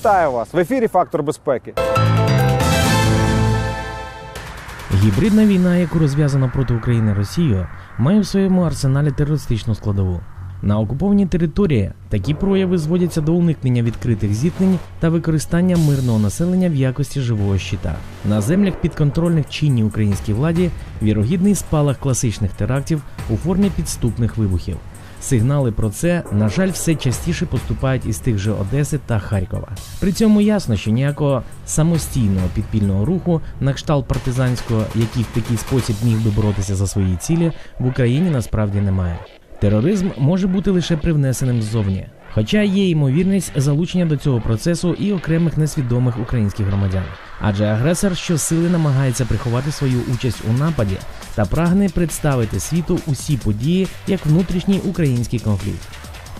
Вітаю вас в ефірі Фактор безпеки. Гібридна війна, яку розв'язано проти України Росією, має в своєму арсеналі терористичну складову. На окупованій території такі прояви зводяться до уникнення відкритих зіткнень та використання мирного населення в якості живого щита. На землях підконтрольних чинній українській владі вірогідний спалах класичних терактів у формі підступних вибухів. Сигнали про це, на жаль, все частіше поступають із тих же Одеси та Харкова. При цьому ясно, що ніякого самостійного підпільного руху на кшталт партизанського, який в такий спосіб міг би боротися за свої цілі, в Україні насправді немає. Тероризм може бути лише привнесеним ззовні. Хоча є ймовірність залучення до цього процесу і окремих несвідомих українських громадян. Адже агресор щосили намагається приховати свою участь у нападі та прагне представити світу усі події як внутрішній український конфлікт.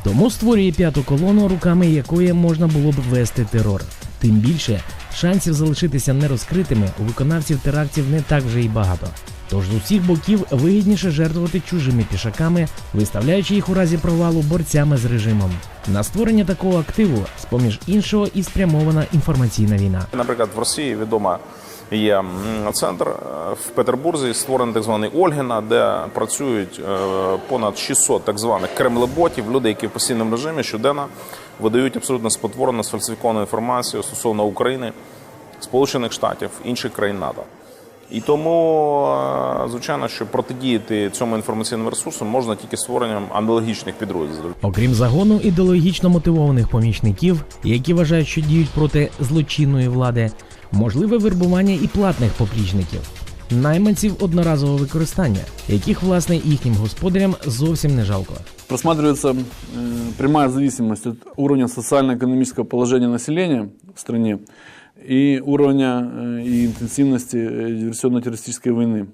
Тому створює п'яту колону, руками якої можна було б вести терор. Тим більше шансів залишитися нерозкритими у виконавців терактів не так вже й багато. Тож з усіх боків вигідніше жертвувати чужими пішаками, виставляючи їх у разі провалу борцями з режимом. На створення такого активу, з поміж іншого, і спрямована інформаційна війна. Наприклад, в Росії відома є центр е, в Петербурзі, створений так званий Ольгіна, де працюють е, понад 600 так званих кремлеботів, люди, які в постійному режимі щоденно видають абсолютно спотворену сфальсифіковану інформацію стосовно України, Сполучених Штатів, інших країн НАТО. І тому, е, звичайно, що протидіяти цьому інформаційному ресурсу можна тільки створенням аналогічних підрозділів. Окрім загону ідеологічно мотивованих помічників, які вважають, що діють проти злочинної влади, можливе вербування і платних поплічників, найманців одноразового використання, яких власне їхнім господарям зовсім не жалко. Просматривается э, прямая зависимость от уровня социально-экономического положения населения в стране и уровня э, и интенсивности э, диверсионно-террористической войны.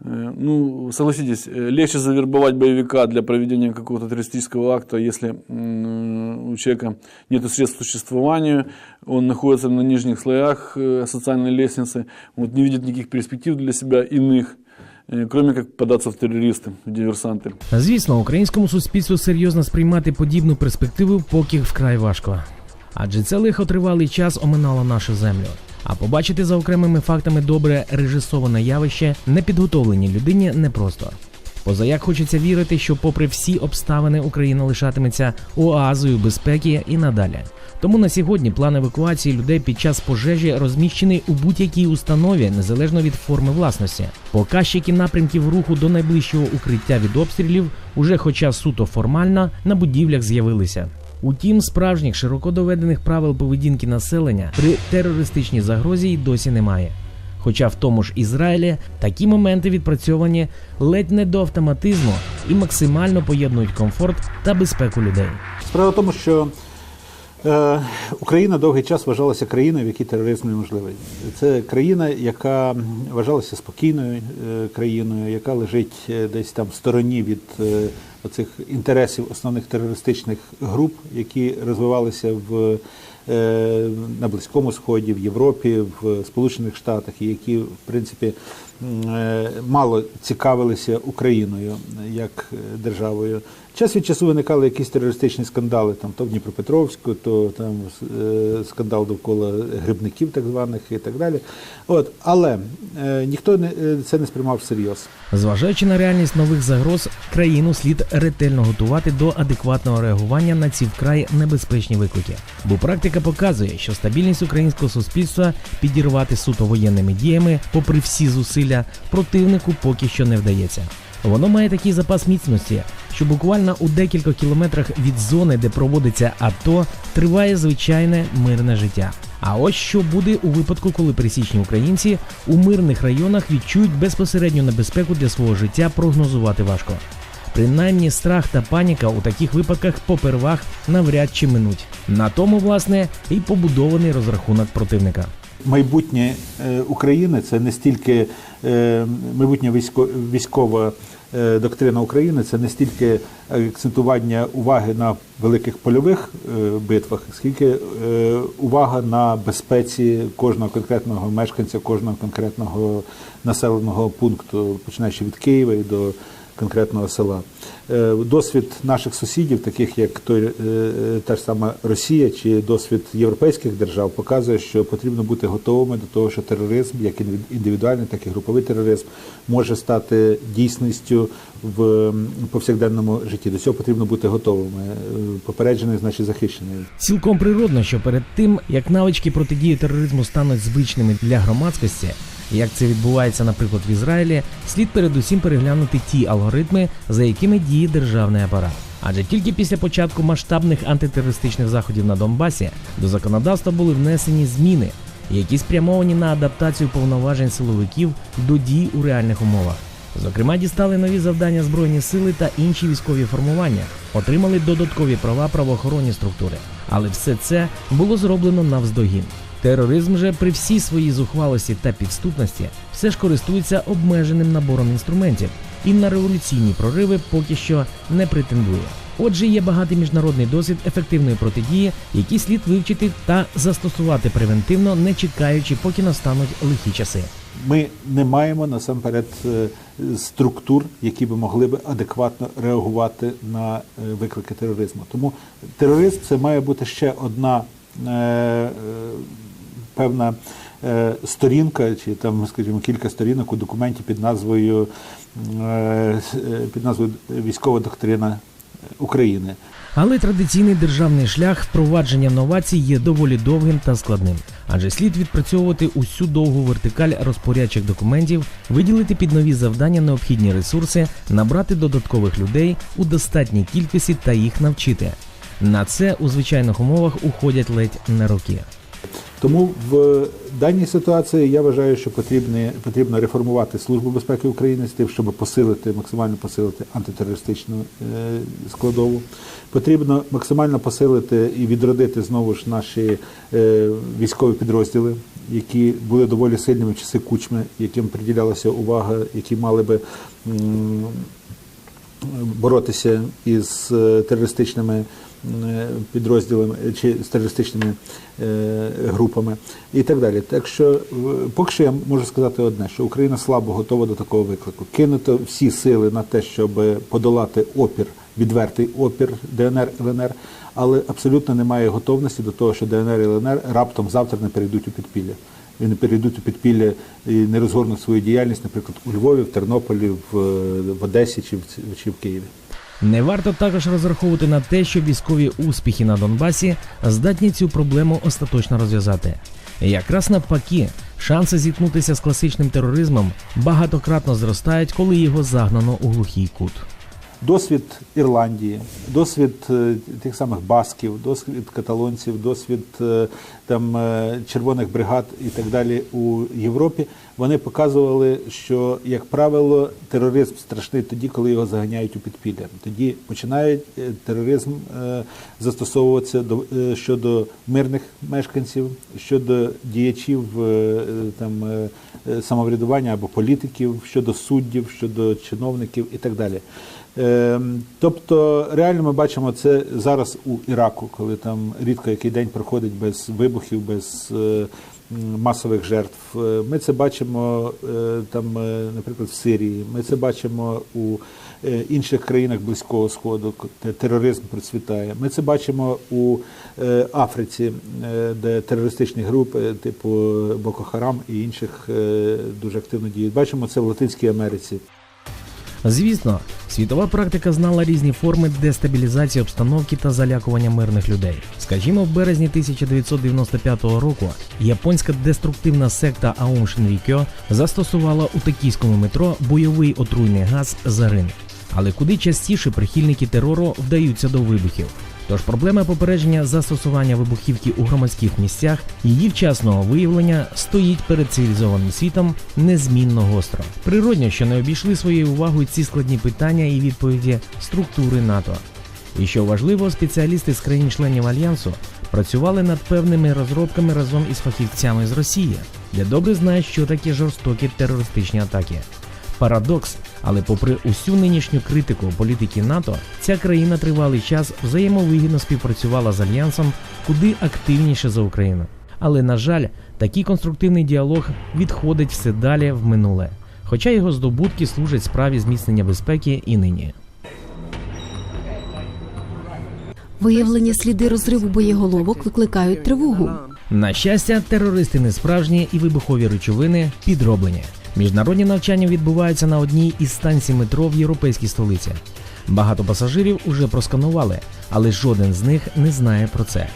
Э, Ну, согласитесь, э, легче завербовать боевика для проведения какого-то террористического акта, если м, у человека нет средств к существованию, он находится на нижних слоях э, социальной лестницы, вот, не видит никаких перспектив для себя иных, э, кроме как податься в террористы, в диверсанты. Звісно, українському суспільству серйозно сприймати подібну перспективу поки вкрай важко. Адже це лихо тривалий час оминало нашу землю. А побачити за окремими фактами добре режисоване явище непідготовленій людині непросто. Позаяк хочеться вірити, що, попри всі обставини, Україна лишатиметься оазою безпеки і надалі. Тому на сьогодні план евакуації людей під час пожежі розміщений у будь-якій установі, незалежно від форми власності. Показчики напрямків руху до найближчого укриття від обстрілів, уже хоча суто формально, на будівлях з'явилися. Утім, справжніх широко доведених правил поведінки населення при терористичній загрозі й досі немає. Хоча в тому ж Ізраїлі такі моменти відпрацьовані ледь не до автоматизму і максимально поєднують комфорт та безпеку людей. Справа в тому, що е, Україна довгий час вважалася країною, в якій тероризм неможливий. Це країна, яка вважалася спокійною е, країною, яка лежить е, десь там в стороні від е, оцих інтересів основних терористичних груп, які розвивалися в. Е, На Близькому Сході, в Європі, в Сполучених Штатах, які, в принципі, е, мало цікавилися Україною як е, державою. Час від часу виникали якісь терористичні скандали, там то в Дніпропетровську, то там скандал довкола грибників, так званих, і так далі. От, але е, ніхто не це не сприймав всерйоз. Зважаючи на реальність нових загроз, країну слід ретельно готувати до адекватного реагування на ці вкрай небезпечні виклики. Бо практика показує, що стабільність українського суспільства підірвати суто воєнними діями, попри всі зусилля, противнику поки що не вдається. Воно має такий запас міцності, що буквально у декілька кілометрах від зони, де проводиться АТО, триває звичайне мирне життя. А ось що буде у випадку, коли пересічні українці у мирних районах відчують безпосередню небезпеку для свого життя, прогнозувати важко. Принаймні страх та паніка у таких випадках попервах навряд чи минуть. На тому, власне, і побудований розрахунок противника. майбутнє е, України це не стільки е, майбутня військо, військова е, доктрина України, це не стільки акцентування уваги на великих польових битвах, скільки увага на безпеці кожного конкретного мешканця, кожного конкретного населеного пункту, починаючи від Києва і до конкретного села. Е, Досвід наших сусідів, таких як той, е, та ж сама Росія чи досвід європейських держав, показує, що потрібно бути готовими до того, що тероризм, як індивідуальний, так і груповий тероризм, може стати дійсністю в повсякденному житті. До цього потрібно бути готовими. Е, Попереджений, значить захищений. Цілком природно, що перед тим, як навички протидії тероризму стануть звичними для громадськості, як це відбувається, наприклад, в Ізраїлі, слід передусім переглянути ті алгоритми, за якими діє державний апарат. Адже тільки після початку масштабних антитерористичних заходів на Донбасі до законодавства були внесені зміни, які спрямовані на адаптацію повноважень силовиків до дій у реальних умовах. Зокрема, дістали нові завдання збройні сили та інші військові формування, отримали додаткові права правоохоронні структури. Але все це було зроблено навздогін. Тероризм же при всій своїй зухвалості та підступності все ж користується обмеженим набором інструментів і на революційні прориви поки що не претендує. Отже, є багатий міжнародний досвід ефективної протидії, який слід вивчити та застосувати превентивно, не чекаючи, поки настануть лихі часи. Ми не маємо насамперед е, структур, які би могли би адекватно реагувати на е, виклики тероризму. Тому тероризм це має бути ще одна е, певна е, сторінка, чи там, скажімо, кілька сторінок у документі під назвою е, е, під назвою Військова доктрина України. Але традиційний державний шлях впровадження новацій є доволі довгим та складним, адже слід відпрацьовувати усю довгу вертикаль розпорядчих документів, виділити під нові завдання необхідні ресурси, набрати додаткових людей у достатній кількості та їх навчити. На це у звичайних умовах уходять ледь не роки. Тому в даній ситуації я вважаю, що потрібно, потрібно реформувати Службу безпеки України з тим, щоб посилити, максимально посилити антитерористичну е, складову. Потрібно максимально посилити і відродити знову ж наші е, військові підрозділи, які були доволі сильними в часи кучми, яким приділялася увага, які мали би боротися із е, терористичними підрозділами е, чи з е, групами і так далі. Так що поки що я можу сказати одне, що Україна слабо готова до такого виклику. Кинуто всі сили на те, щоб подолати опір, відвертий опір ДНР ЛНР, але абсолютно немає готовності до того, що ДНР і ЛНР раптом завтра не перейдуть у підпілля. І не перейдуть у підпілля і не розгорнуть свою діяльність, наприклад, у Львові, в Тернополі, в, е, в Одесі чи в, чи в Києві. Не варто також розраховувати на те, що військові успіхи на Донбасі здатні цю проблему остаточно розв'язати. Якраз навпаки, шанси зіткнутися з класичним тероризмом багатократно зростають, коли його загнано у глухий кут. Досвід Ірландії, досвід е, тих самих басків, досвід каталонців, досвід е, там е, червоних бригад і так далі у Європі. Вони показували, що як правило тероризм страшний тоді, коли його заганяють у підпілля. Тоді починає тероризм застосовуватися до щодо мирних мешканців, щодо діячів там самоврядування або політиків, щодо суддів, щодо чиновників і так далі. Ем, Тобто, реально ми бачимо це зараз у Іраку, коли там рідко який день проходить без вибухів, без е, масових жертв. Е, Ми це бачимо е, там, наприклад, в Сирії. Ми це бачимо у інших країнах Близького Сходу, де тероризм процвітає. Ми це бачимо у Африці, де терористичні групи, типу Боко Харам і інших дуже активно діють. Бачимо це в Латинській Америці. Звісно, світова практика знала різні форми дестабілізації обстановки та залякування мирних людей. Скажімо, в березні 1995 року японська деструктивна секта Аум Шинрікьо застосувала у токійському метро бойовий отруйний газ Зарин. Але куди частіше прихильники терору вдаються до вибухів. Тож проблема попередження застосування вибухівки у громадських місцях, її вчасного виявлення стоїть перед цивілізованим світом незмінно гостро. Природньо, що не обійшли своєю увагою ці складні питання і відповіді структури НАТО. І що важливо, спеціалісти з країн-членів альянсу працювали над певними розробками разом із фахівцями з Росії, де добре знають, що таке жорстокі терористичні атаки. Парадокс, але попри усю нинішню критику політики НАТО, ця країна тривалий час взаємовигідно співпрацювала з альянсом куди активніше за Україну. Але на жаль, такий конструктивний діалог відходить все далі в минуле. хоча його здобутки служать справі зміцнення безпеки і нині. Виявлені сліди розриву боєголовок викликають тривогу. На щастя, терористи не справжні і вибухові речовини підроблені. Міжнародні навчання відбуваються на одній із станцій метро в європейській столиці. Багато пасажирів уже просканували, але жоден з них не знає про це.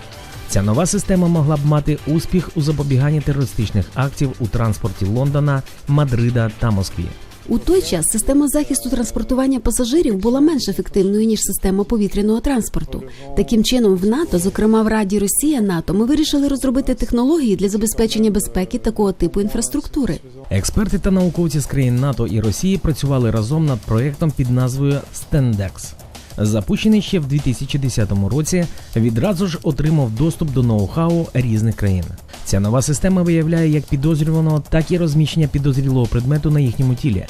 Ця нова система могла б мати успіх у запобіганні терористичних актів у транспорті Лондона, Мадрида та Москві. У той час система захисту транспортування пасажирів була менш ефективною ніж система повітряного транспорту. Таким чином, в НАТО, зокрема в Раді Росія НАТО, ми вирішили розробити технології для забезпечення безпеки такого типу інфраструктури. Експерти та науковці з країн НАТО і Росії працювали разом над проєктом під назвою Stendex. Запущений ще в 2010 році, відразу ж отримав доступ до ноу-хау різних країн. Ця нова система виявляє як підозрюваного, так і розміщення підозрілого предмету на їхньому тілі.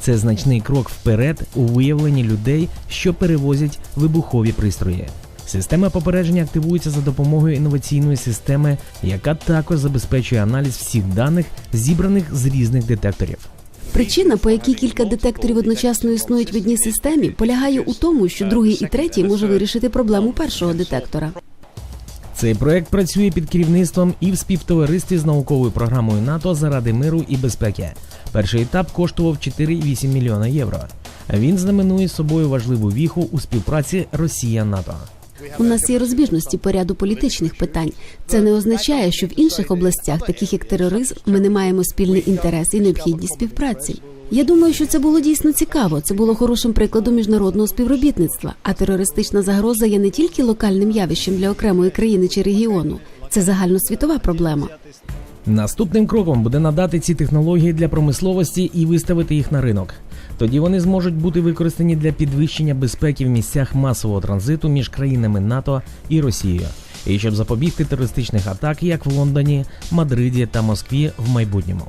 Це значний крок вперед у виявленні людей, що перевозять вибухові пристрої. Система попередження активується за допомогою інноваційної системи, яка також забезпечує аналіз всіх даних, зібраних з різних детекторів. Причина, по якій кілька детекторів одночасно існують в одній системі, полягає у тому, що другий і третій може вирішити проблему першого детектора. Цей проект працює під керівництвом і в співтоваристві з науковою програмою НАТО заради миру і безпеки. Перший етап коштував 4,8 мільйона євро. Він знаменує собою важливу віху у співпраці Росія-НАТО. У нас є розбіжності по ряду політичних питань. Це не означає, що в інших областях, таких як тероризм, ми не маємо спільний інтерес і необхідність співпраці. Я думаю, що це було дійсно цікаво. Це було хорошим прикладом міжнародного співробітництва. А терористична загроза є не тільки локальним явищем для окремої країни чи регіону, це загальносвітова проблема. Наступним кроком буде надати ці технології для промисловості і виставити їх на ринок. Тоді вони зможуть бути використані для підвищення безпеки в місцях масового транзиту між країнами НАТО і Росією, і щоб запобігти терористичних атак як в Лондоні, Мадриді та Москві в майбутньому.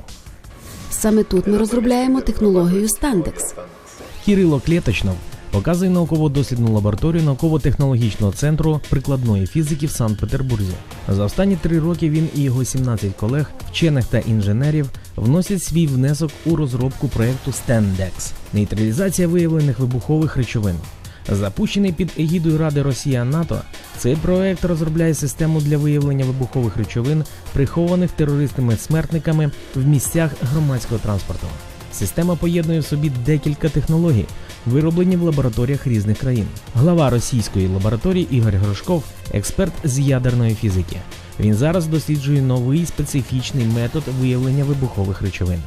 Саме тут ми розробляємо технологію Standex. Кирило Клеточнов показує науково-дослідну лабораторію науково-технологічного центру прикладної фізики в Санкт-Петербурзі. За останні три роки він і його 17 колег, вчених та інженерів, вносять свій внесок у розробку проекту Standex – нейтралізація виявлених вибухових речовин. Запущений під егідою Ради Росія НАТО, цей проект розробляє систему для виявлення вибухових речовин, прихованих терористами-смертниками в місцях громадського транспорту. Система поєднує в собі декілька технологій, вироблені в лабораторіях різних країн. Глава російської лабораторії Ігор Грошков експерт з ядерної фізики. Він зараз досліджує новий специфічний метод виявлення вибухових речовин.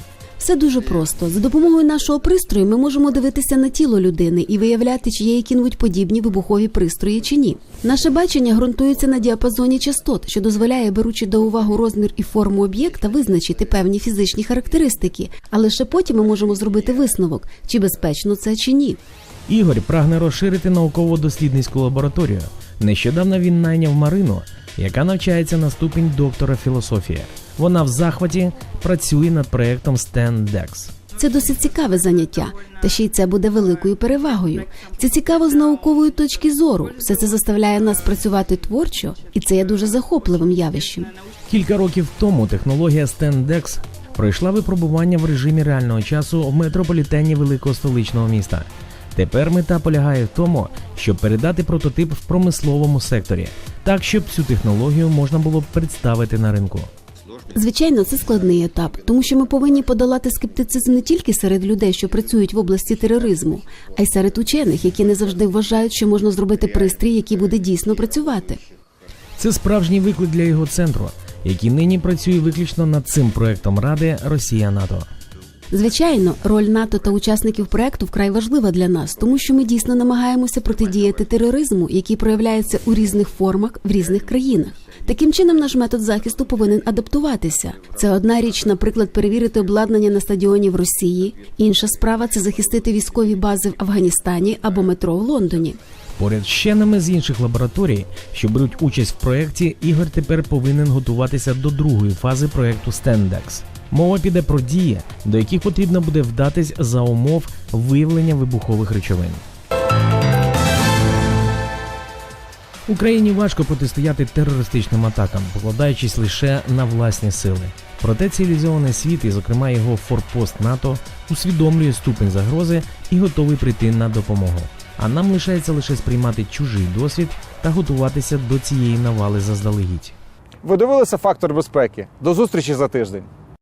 Все дуже просто. За допомогою нашого пристрою ми можемо дивитися на тіло людини і виявляти, чи є які-небудь подібні вибухові пристрої чи ні. Наше бачення ґрунтується на діапазоні частот, що дозволяє, беручи до уваги розмір і форму об'єкта, визначити певні фізичні характеристики, а лише потім ми можемо зробити висновок, чи безпечно це чи ні. Ігор прагне розширити науково-дослідницьку лабораторію. Нещодавно він найняв Марину, яка навчається на ступінь доктора філософії. Вона в захваті працює над проектом Standex. Це досить цікаве заняття, та ще й це буде великою перевагою. Це цікаво з наукової точки зору. Все це заставляє нас працювати творчо, і це є дуже захопливим явищем. Кілька років тому технологія Standex пройшла випробування в режимі реального часу в метрополітені великого столичного міста. Тепер мета полягає в тому, щоб передати прототип в промисловому секторі, так щоб цю технологію можна було представити на ринку. Звичайно, це складний етап, тому що ми повинні подолати скептицизм не тільки серед людей, що працюють в області тероризму, а й серед учених, які не завжди вважають, що можна зробити пристрій, який буде дійсно працювати. Це справжній виклик для його центру, який нині працює виключно над цим проектом Ради Росія НАТО. Звичайно, роль НАТО та учасників проекту вкрай важлива для нас, тому що ми дійсно намагаємося протидіяти тероризму, який проявляється у різних формах в різних країнах. Таким чином, наш метод захисту повинен адаптуватися. Це одна річ, наприклад, перевірити обладнання на стадіоні в Росії. Інша справа це захистити військові бази в Афганістані або метро в Лондоні. Поряд з вченими з інших лабораторій, що беруть участь в проєкті, Ігор тепер повинен готуватися до другої фази проєкту Standex. Мова піде про дії, до яких потрібно буде вдатись за умов виявлення вибухових речовин. Україні важко протистояти терористичним атакам, покладаючись лише на власні сили. Проте цивілізований світ, і зокрема його форпост НАТО, усвідомлює ступень загрози і готовий прийти на допомогу. А нам лишається лише сприймати чужий досвід та готуватися до цієї навали заздалегідь. Ви дивилися фактор безпеки? До зустрічі за тиждень.